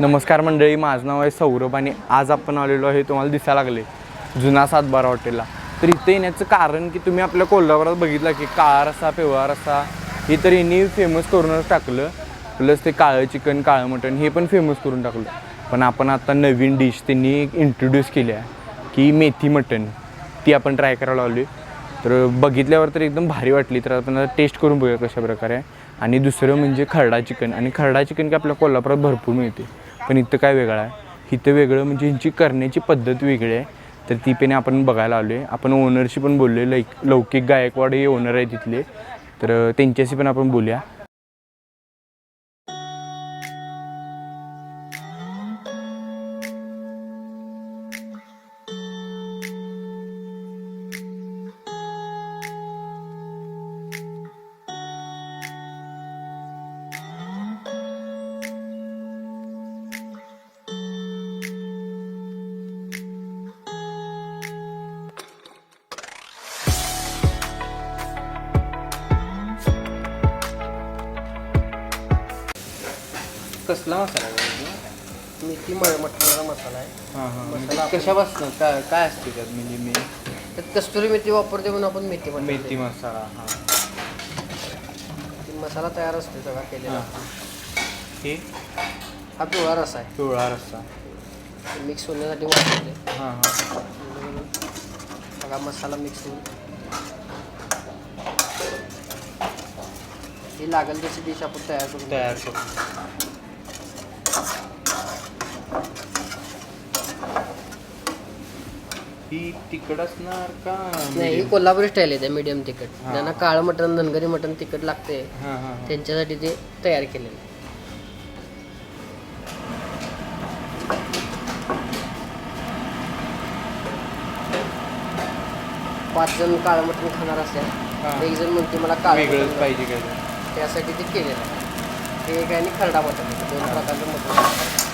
नमस्कार मंडळी माझं नाव आहे सौरभ आणि आज आपण आलेलो आहे तुम्हाला दिसायला लागले जुना सातबारा हॉटेलला तर इथे येण्याचं कारण की तुम्ही आपल्या कोल्हापुरात बघितलं की काळा रस्सा पिवळा रस्सा हे तर यांनी फेमस करूनच टाकलं प्लस ते काळं चिकन काळं मटण हे पण फेमस करून टाकलं. पण आपण आता नवीन डिश त्यांनी इंट्रोड्यूस केली आहे की मेथी मटण ती आपण ट्राय करायला आलो तर बघितल्यावर तर एकदम भारी वाटली. तर आपण आता टेस्ट करून बघूया कशा प्रकारे आणि दुसरं म्हणजे खरडा चिकन आणि खरडा चिकन की आपल्या कोल्हापुरात भरपूर मिळते. पण इथं काय वेगळं आहे? इथं वेगळं म्हणजे ह्यांची करण्याची पद्धत वेगळी आहे. तर ती पण आपण बघायला आलो आहे आपण ओनरशी पण बोललो आहे लैक लौकिक गायकवाड हे ओनर आहे तिथले. तर त्यांच्याशी पण आपण बोलूया. कसला मसाला मेथी मळ मटणाचा मसाला आहे. हां हां. मसाला आपण- कशापासून काय काय असते त्यात म्हणजे मी त्यात कस्तुरी मेथी वापरते म्हणून आपण मेथी मटण मेथी मसाला हां. देतो. मसाला तयार असतो सगळा केलेला. हे हा. पिवळा रस आहे. पिवळा रस्सा मिक्स होण्यासाठी वापरते हां हां. सगळा मसाला मिक्स होऊन. ही लागेल तशी डिश आपण तयार करून तयार करू ही तिकड असणार का नाही ही कोल्हापुरी स्टाईल आहे मीडियम तिखट. हा. ज्यांना काळं मटण धनगरी मटण तिखट लागते हां हां त्यांच्यासाठी ते तयार केलेलं आहे. पाच जण काळं मटण खाणार हा. असेल एक जण म्हणते मला काळं वेगळंच मटण पाहिजे काय ते. त्यासाठी ते केलेलं आहे. हे एक आणि खरडा मटण. दोन प्रकारचं मटण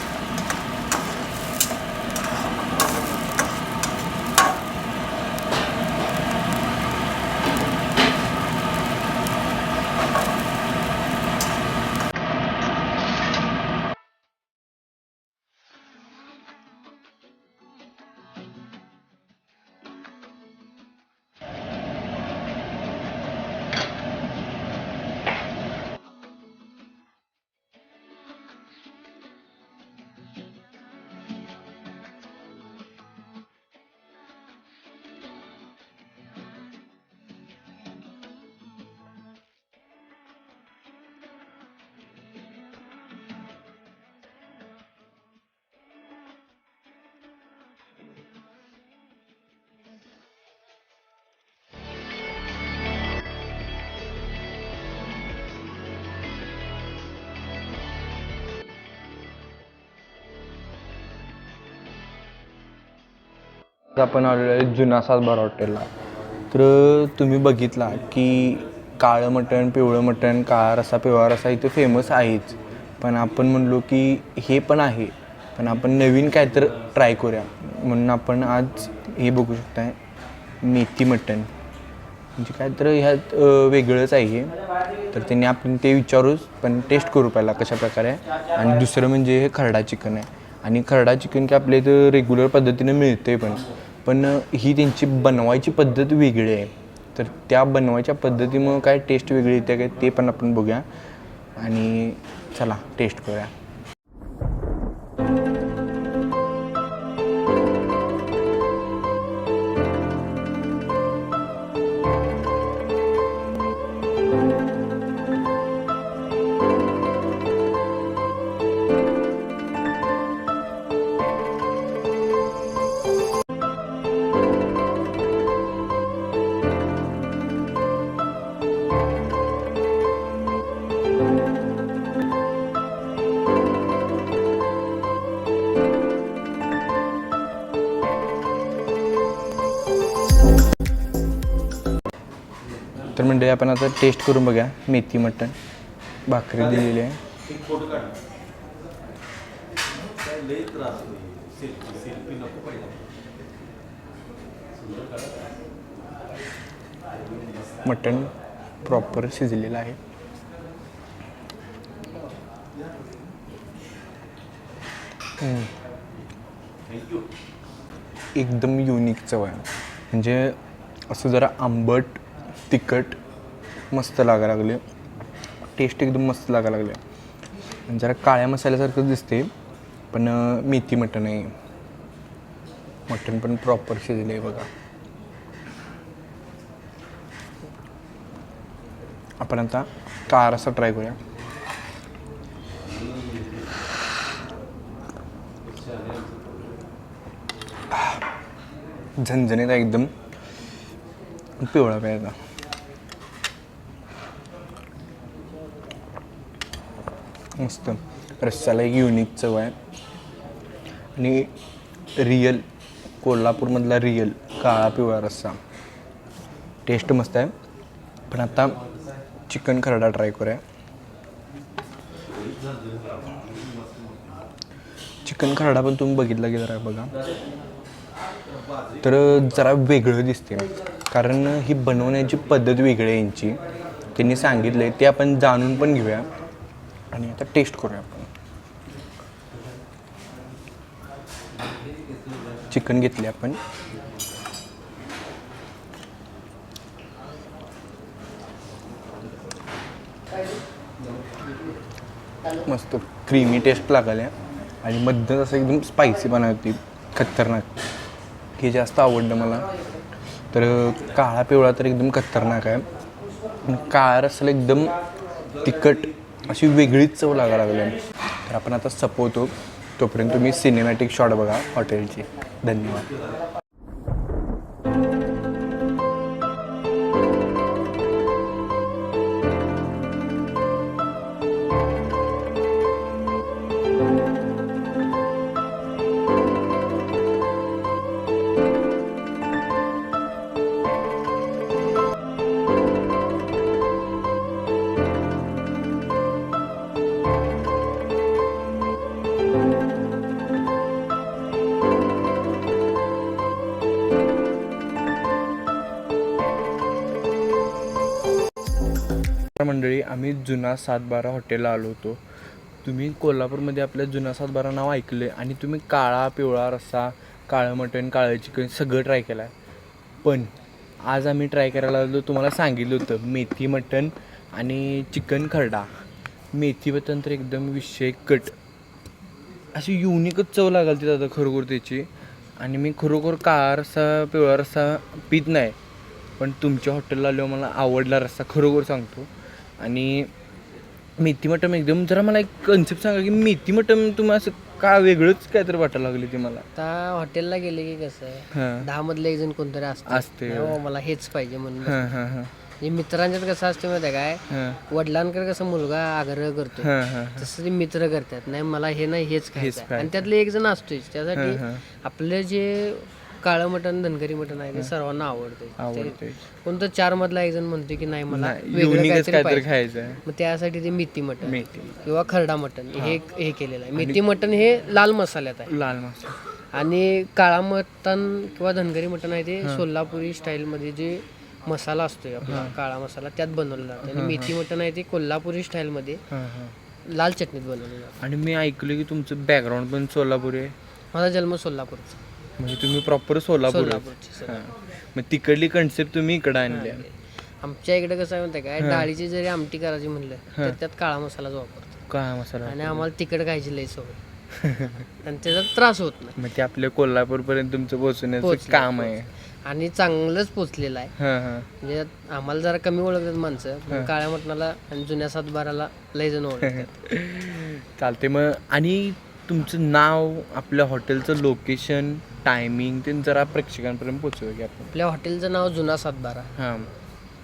आता आपण आलेलो आहे जुना सातबारा हॉटेलला. तर तुम्ही बघितला की काळं मटण पिवळं मटण काळा रसा पिवळा रसा इथं फेमस आहेच. पण आपण म्हणलो की हे पण आहे. पण आपण नवीन काय तर ट्राय करूया. म्हणून आपण आज हे बघू शकताय मेथी मटण. म्हणजे काय तर ह्यात वेगळंच आहे हे. तर त्यांनी आपण ते विचारूच पण टेस्ट करू पहिला कशा प्रकारे आणि दुसरं म्हणजे हे खरडा चिकन आहे. आणि खरडा चिकन की आपल्या इथं रेग्युलर पद्धतीनं मिळते पण. पण ही त्यांची बनवायची पद्धत वेगळी आहे. तर त्या बनवायच्या पद्धतीमुळं काय टेस्ट वेगळी येते काय ते पण आपण बघूया. आणि चला टेस्ट करूया. तर म्हणजे आपण आता टेस्ट करून बघूया. मेथी मटण भाकरी दिलेली आहे. मटण प्रॉपर शिजलेलं आहे. एकदम युनिक चव आहे. म्हणजे असं जरा आंबट तिखट मस्त लागा लागले. टेस्ट एकदम मस्त लागायला लागले. जरा काळ्या मसाल्यासारखं दिसते पण मेथी मटण आहे. मटण पण प्रॉपर शिजले आहे बघा. आपण आता कार असा ट्राय करूया. झणझणीत एकदम. पिवळा प्यायचा मस्त रस्त्याला एक युनिक चव आहे. आणि रियल कोल्हापूरमधला रियल काळा पिवळा रस्सा. टेस्ट मस्त आहे. पण आता चिकन खरडा ट्राय करूया. चिकन खरडा पण तुम्ही बघितला की जरा बघा. तर जरा वेगळं दिसते कारण ही बनवण्याची पद्धत वेगळी आहे यांची. त्यांनी सांगितलं आहे ते आपण जाणून पण घेऊया. आणि आता टेस्ट करूया आपण. चिकन घेतले आपण. मस्त क्रीमी टेस्ट लागल्या. आणि मध्येच असं एकदम स्पायसी होती खतरनाक. हे जास्त आवडलं मला. तर काळा पिवळा तर एकदम खतरनाक आहे. काळा रस्साला एकदम तिखट अशी वेगळीच चव लागायला लागली तर आपण आता सपवतो तोपर्यंत तुम्ही सिनेमॅटिक शॉट बघा हॉटेलची धन्यवाद. जुना सातबारा हॉटेलला आलो होतो. तुम्ही कोल्हापूरमध्ये आपल्या जुना सातबारा नाव ऐकलं आहे आणि तुम्ही काळा पिवळा रस्सा काळं मटण काळं चिकन सगळं ट्राय केलं आहे पण आज आम्ही ट्राय करायला आलो तुम्हाला सांगितलं होतं मेथी मटण आणि चिकन खरडा. मेथी मटण तर एकदम विषय कट. अशी युनिकच चव लागाल ती दादा खरोखर त्याची. आणि मी खरोखर काळा रस्सा पिवळा रस्सा पित नाही. पण तुमच्या हॉटेलला आल्यावर मला आवडला रस्सा खरोखर सांगतो. आणि मेथी मटम एकदम जरा मला एक कन्सेप्ट सांगा की मेथी मटम तुम्हाला असं का वेगळंच काहीतरी वाटायला लागली ती मला? आता हॉटेलला गेले की कसं हां. दहा मधले एक जण कोणतरी असते बाबा, मला हेच पाहिजे म्हणून हां हां हां. हे मित्रांच्यात कसं असते माहिती आहे काय? हां. वडिलांकडे कसं मुलगा आग्रह करतो हां हां तसं ते मित्र करतात. नाही मला हे नाही हेच खायचं आहे. आणि त्यातले एक जण असतोच त्यासाठी हां. आपलं जे काळं मटण धनगरी मटण आहे ते सर्वांना आवडते आवडते कोणतं चार मधला एक जण म्हणतो की नाही मला वेगळं काहीतरी काहीतरी पाहिजे. खायचं आहे. मग त्यासाठी ते मेथी मटण मेथी. किंवा खरडा मटण हे. हे केलेलं आहे. मेथी मटण हे लाल मसाल्यात आहे. लाल मसाला. आणि काळा मटण किंवा धनगरी मटण आहे ते सोलापुरी स्टाईलमध्ये जे मसाला असतोय आपला काळा मसाला त्यात बनवलं जातं. आणि मेथी मटण आहे ते कोल्हापुरी स्टाईलमध्ये हां हां. लाल चटणीत बनवलं जातं. आणि मी ऐकलं की तुमचं बॅकग्राऊंड पण सोलापूर आहे. माझा जन्म सोलापूरचा. म्हणजे तुम्ही प्रॉपर सोलापूर आहे. सोलापूरची सर. मग तिकडली कन्सेप्ट तुम्ही इकडं आणल्या आमच्या इकडे कसं आहे माहिती आहे काय डाळीची जरी आमटी करायची म्हणलं तर त्यात काळा मसालाच वापरतो. काय मसाला आणि आम्हाला तिखट खायची लई सवय. आणि त्याचा त्रास होत नाही. मग ते आपल्या कोल्हापूरपर्यंत तुमचं पोहोचण्याचं पोहोचलं, काम आहे. आणि चांगलंच पोचलेलं आहे. हां हां. म्हणजे आम्हाला जरा कमी ओळखतात माणसं पण काळ्या मटणाला आणि जुन्या सातबाराला लई जण ओळखतात. चालते मग आणि तुमचं नाव आपल्या हॉटेलचं लोकेशन टायमिंग ते जरा प्रेक्षकांपर्यंत पोचवूया की आपण. आपल्या हॉटेलचं नाव जुना सातबारा. हां.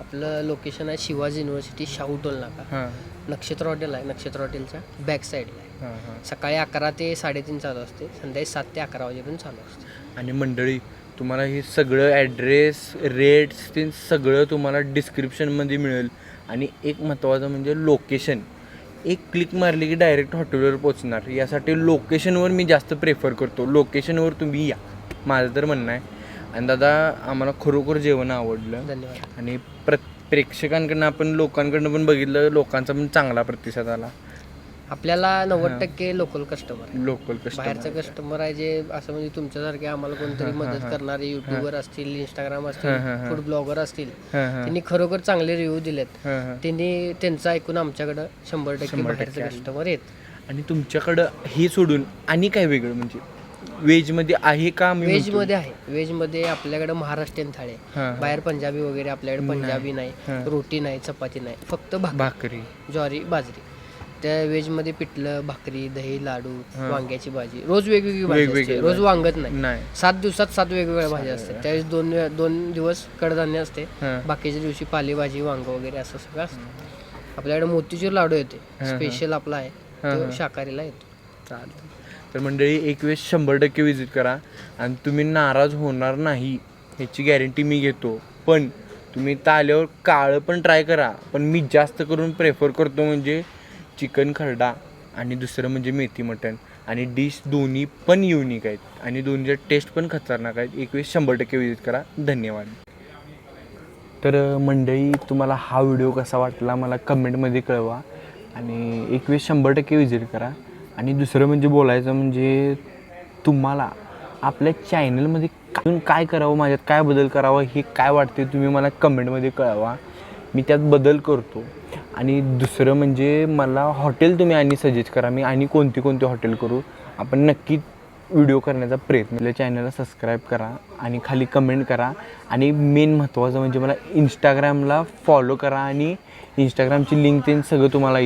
आपलं लोकेशन आहे शिवाजी युनिव्हर्सिटी शाहू टोल नाका हां. नक्षत्र हॉटेल आहे नक्षत्र हॉटेलच्या बॅक साईडला आहे. हां हां. सकाळी अकरा ते साडेतीन चालू असते संध्याकाळी सात ते अकरा वाजेपर्यंत चालू असते. आणि मंडळी तुम्हाला हे सगळं ॲड्रेस रेट्स ते सगळं तुम्हाला डिस्क्रिप्शनमध्ये मिळेल. आणि एक महत्त्वाचं म्हणजे लोकेशन एक क्लिक मारली की डायरेक्ट हॉटेलवर पोचणार यासाठी लोकेशनवर मी जास्त प्रेफर करतो. लोकेशनवर तुम्ही या. माझं तर म्हणणं आहे. आणि दादा आम्हाला खरोखर जेवण आवडलं. धन्यवाद. आणि प्र प्रेक्षकांकडनं आपण लोकांकडनं पण बघितलं लोकांचा पण चांगला प्रतिसाद आला. आपल्याला नव्वद टक्के लोकल कस्टमर लोकल कस्टमर बाहेरचं कस्टमर आहे जे असं म्हणजे तुमच्यासारखे आम्हाला कोणतरी मदत करणारे युट्यूबर असतील इंस्टाग्राम असतील फूड ब्लॉगर असतील त्यांनी खरोखर चांगले रिव्ह्यू दिलेत. त्यांनी त्यांचं ऐकून आमच्याकडं शंभर टक्के बाहेरचे कस्टमर येत आणि तुमच्याकडं हे सोडून आणि काय वेगळं म्हणजे? व्हेजमध्ये आहे का मी व्हेजमध्ये आहे. व्हेजमध्ये आपल्याकडे महाराष्ट्रीयन थाळी. बाहेर पंजाबी वगैरे आपल्याकडे पंजाबी नाही रोटी नाही चपाती नाही फक्त भाकरी. ज्वारी बाजरी. त्या व्हेजमध्ये पिठलं भाकरी दही लाडू वांग्याची भाजी. रोज वेगवेगळी भाजी वेगवेगळी रोज वांगत नाही. नाही. सात दिवसात सात वेगवेगळ्या भाज्या असतात. त्यावेळेस दोन दोन दिवस कडधान्य असते. हां. बाकीच्या दिवशी पालेभाजी वांग वगैरे असं सगळं असतं. आपल्याकडे मोतीचूर लाडू येते. स्पेशल आपला आहे. तो शाकाहारीला येतो. चालेल. तर मंडळी एक वेळेस शंभर टक्के विजिट करा. आणि तुम्ही नाराज होणार नाही ह्याची गॅरंटी मी घेतो. पण तुम्ही इथं आल्यावर काळं पण ट्राय करा. पण मी जास्त करून प्रेफर करतो म्हणजे चिकन खरडा आणि दुसरं म्हणजे मेथी मटण. आणि डिश दोन्ही पण युनिक आहेत. आणि दोन्हीच्या टेस्ट पण खतरनाक आहेत एक वेळेस शंभर टक्के विजिट करा. धन्यवाद. तर मंडळी तुम्हाला हा व्हिडिओ कसा वाटला मला कमेंटमध्ये कळवा. आणि एक वेळेस शंभर टक्के विजिट करा. आणि दुसरं म्हणजे बोलायचं म्हणजे तुम्हाला आपल्या चॅनलमध्ये अजून काय करावं माझ्यात काय बदल करावा हे काय वाटते तुम्ही मला कमेंटमध्ये कळवा. मी त्यात बदल करतो. आणि दुसरं म्हणजे मला हॉटेल तुम्ही आणि सजेस्ट करा. मी आणि कोणती कोणती हॉटेल करू. आपण नक्की व्हिडिओ करण्याचा प्रयत्न आपल्या चॅनलला सबस्क्राईब करा आणि खाली कमेंट करा. आणि मेन महत्त्वाचं म्हणजे मला इंस्टाग्रामला फॉलो करा आणि इंस्टाग्रामची लिंक ते सगळं तुम्हाला